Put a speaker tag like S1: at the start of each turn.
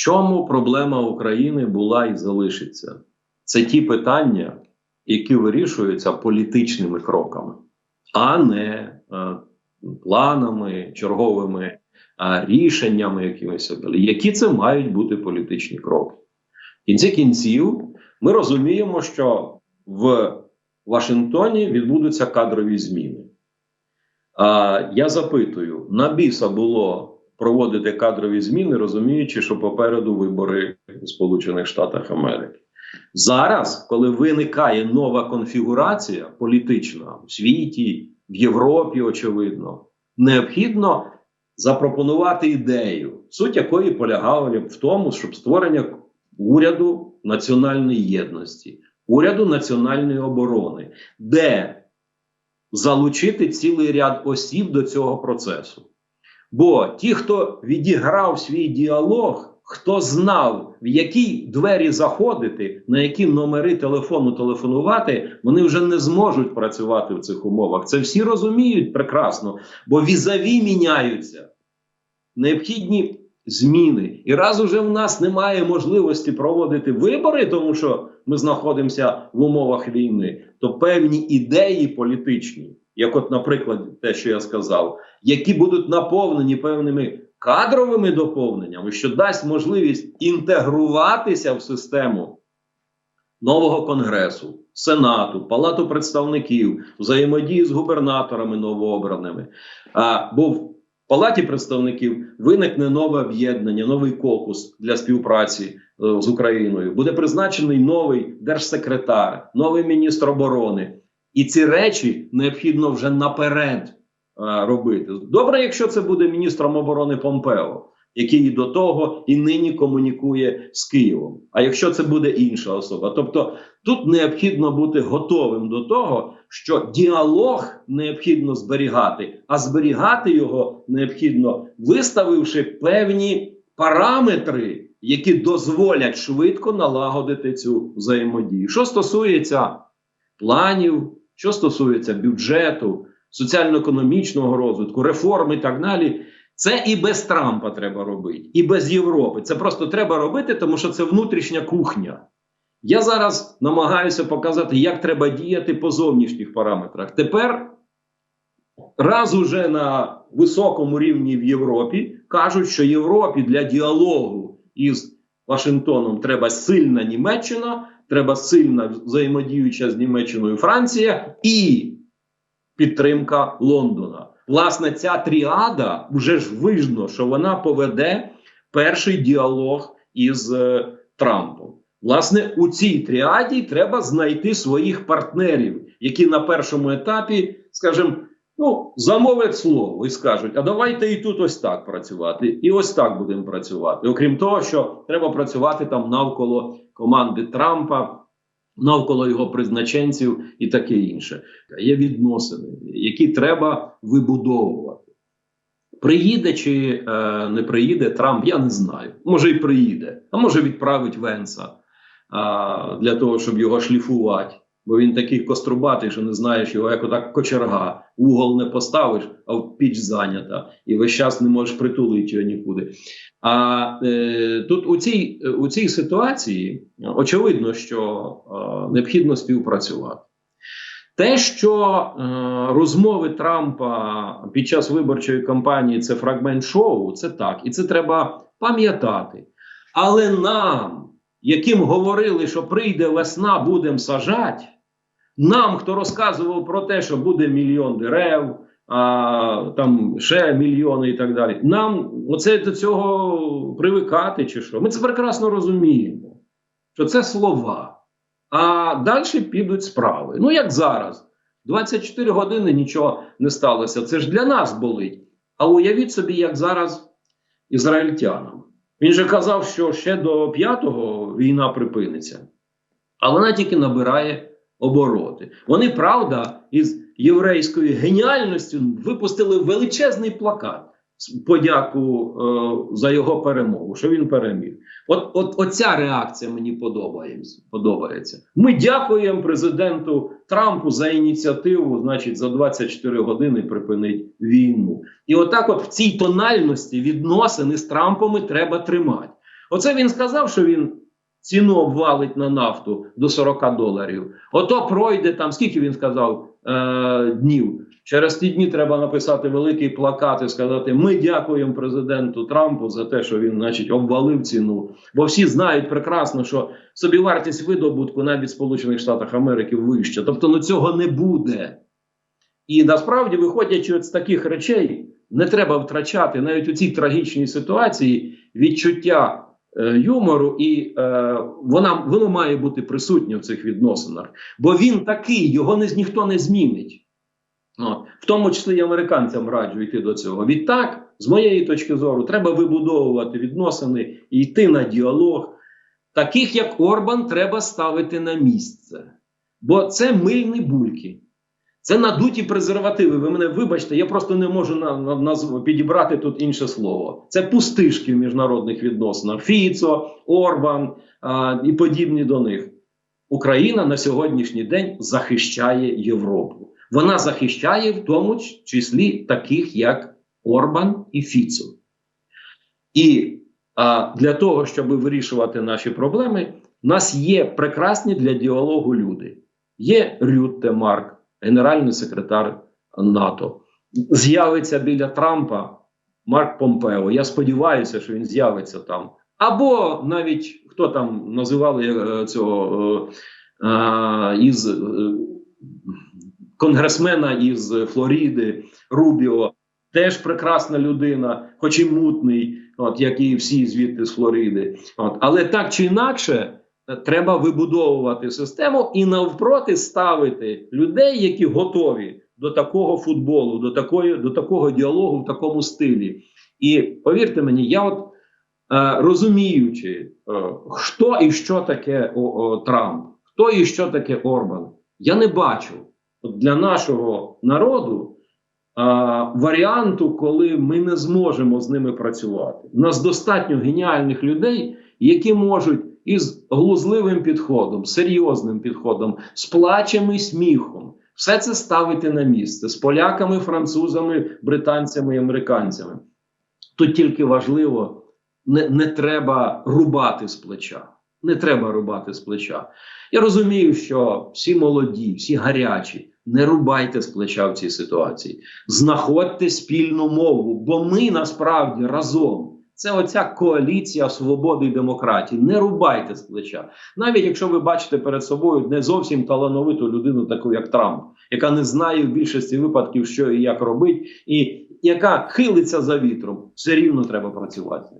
S1: чому проблема України була і залишиться? Це ті питання, які вирішуються політичними кроками, а не е, планами, черговими а, рішеннями якимись. Які це мають бути політичні кроки? В кінці кінців ми розуміємо, що в Вашингтоні відбудуться кадрові зміни. А, я запитую: на біса було проводити кадрові зміни, розуміючи, що попереду вибори у Сполучених Штатах Америки. Зараз, коли виникає нова конфігурація політична у світі, в Європі, очевидно, необхідно запропонувати ідею, суть якої полягала в тому, щоб створення уряду національної єдності, уряду національної оборони, де залучити цілий ряд осіб до цього процесу. Бо ті, хто відіграв свій діалог, хто знав, в які двері заходити, на які номери телефону телефонувати, вони вже не зможуть працювати в цих умовах. Це всі розуміють прекрасно, бо візаві міняються. Необхідні зміни. І раз уже в нас немає можливості проводити вибори, тому що ми знаходимося в умовах війни, то певні ідеї політичні, як, от, наприклад, те, що я сказав, які будуть наповнені певними кадровими доповненнями, що дасть можливість інтегруватися в систему нового конгресу, сенату, палату представників, взаємодії з губернаторами новообраними. А, бо в палаті представників виникне нове об'єднання, новий кокус для співпраці е, з Україною. Буде призначений новий держсекретар, новий міністр оборони. І ці речі необхідно вже наперед а, робити. Добре, якщо це буде міністром оборони Помпео, який і до того і нині комунікує з Києвом. А якщо це буде інша особа, тобто тут необхідно бути готовим до того, що діалог необхідно зберігати, а зберігати його необхідно, виставивши певні параметри, які дозволять швидко налагодити цю взаємодію. Що стосується планів, що стосується бюджету, соціально-економічного розвитку, реформ і так далі. Це і без Трампа треба робити, і без Європи. Це просто треба робити, тому що це внутрішня кухня. Я зараз намагаюся показати, як треба діяти по зовнішніх параметрах. Тепер раз уже на високому рівні в Європі кажуть, що Європі для діалогу із Вашингтоном треба сильна Німеччина, треба сильна взаємодіюча з Німеччиною Франція і підтримка Лондона. Власне, ця тріада вже ж видно, що вона поведе перший діалог із е, Трампом. Власне, у цій тріаді треба знайти своїх партнерів, які на першому етапі, скажімо, ну, замовлять слово і скажуть: а давайте і тут ось так працювати, і ось так будемо працювати. Окрім того, що треба працювати там навколо команди Трампа навколо його призначенців і таке інше. Є відносини, які треба вибудовувати. Приїде чи е, не приїде Трамп, я не знаю. Може і приїде, а може відправить Венса е, для того, щоб його шліфувати. Бо він такий кострубатий, що не знаєш його, як отак кочерга. Угол не поставиш, а в піч зайнята, і весь час не можеш притулити його нікуди. А е, тут у цій у цій ситуації очевидно, що е, необхідно співпрацювати. Те, що е, розмови Трампа під час виборчої кампанії це фрагмент шоу, це так, і це треба пам'ятати. Але нам, яким говорили, що прийде весна, будемо сажати, нам, хто розказував про те, що буде мільйон дерев, а, там ще мільйони і так далі, нам оце до цього привикати, чи що? Ми це прекрасно розуміємо, що це слова. А далі підуть справи. Ну, як зараз. 24 години нічого не сталося. Це ж для нас болить. А уявіть собі, як зараз ізраїльтянам. Він же казав, що ще до п'ятого війна припиниться, а вона тільки набирає обороти. Вони, правда, із єврейською геніальністю випустили величезний плакат подяку е, за його перемогу, що він переміг. От, от оця реакція мені подобається. подобається. Ми дякуємо президенту Трампу за ініціативу, значить, за 24 години припинить війну. І отак, от в цій тональності відносини з Трампом треба тримати. Оце він сказав, що він ціну обвалить на нафту до 40 доларів. Ото пройде там, скільки він сказав е, днів. Через ті дні треба написати великий плакат і сказати: Ми дякуємо президенту Трампу за те, що він, значить, обвалив ціну. Бо всі знають прекрасно, що собівартість видобутку навіть в Сполучених Штатах Америки вища. Тобто, ну цього не буде. І насправді, виходячи от з таких речей, не треба втрачати навіть у цій трагічній ситуації відчуття юмору, і е, вона воно має бути присутнє в цих відносинах. Бо він такий, його не, ніхто не змінить. От. В тому числі і американцям раджу йти до цього. Відтак, з моєї точки зору, треба вибудовувати відносини і йти на діалог. Таких, як Орбан, треба ставити на місце. Бо це мильні бульки. Це надуті презервативи. Ви мене вибачте, я просто не можу на, на, назв- підібрати тут інше слово. Це пустишки в міжнародних відносинах. Фіцо, Орбан а, і подібні до них. Україна на сьогоднішній день захищає Європу. Вона захищає в тому числі таких, як Орбан і Фіцо. І а, для того, щоб вирішувати наші проблеми, в нас є прекрасні для діалогу люди. Є Рютте Марк, генеральний секретар НАТО. З'явиться біля Трампа Марк Помпео. Я сподіваюся, що він з'явиться там. Або навіть хто там називали е, цього е, е, із е, конгресмена із Флориди Рубіо. Теж прекрасна людина, хоч і мутний, от як і всі звідти з Флориди. От. Але так чи інакше, треба вибудовувати систему і навпроти ставити людей, які готові до такого футболу, до такої, до такого діалогу в такому стилі. І повірте мені, я от е, розуміючи, е, хто і що таке Трамп, хто і що таке Орбан, я не бачу от для нашого народу а, варіанту, коли ми не зможемо з ними працювати. У нас достатньо геніальних людей, які можуть із глузливим підходом, серйозним підходом, з плачем і сміхом все це ставити на місце з поляками, французами, британцями і американцями. Тут тільки важливо, не, не треба рубати з плеча. Не треба рубати з плеча. Я розумію, що всі молоді, всі гарячі, не рубайте з плеча в цій ситуації. Знаходьте спільну мову, бо ми насправді разом. Це оця коаліція свободи і демократії. Не рубайте з плеча. Навіть якщо ви бачите перед собою не зовсім талановиту людину, таку як Трамп, яка не знає в більшості випадків, що і як робить, і яка хилиться за вітром, все рівно треба працювати.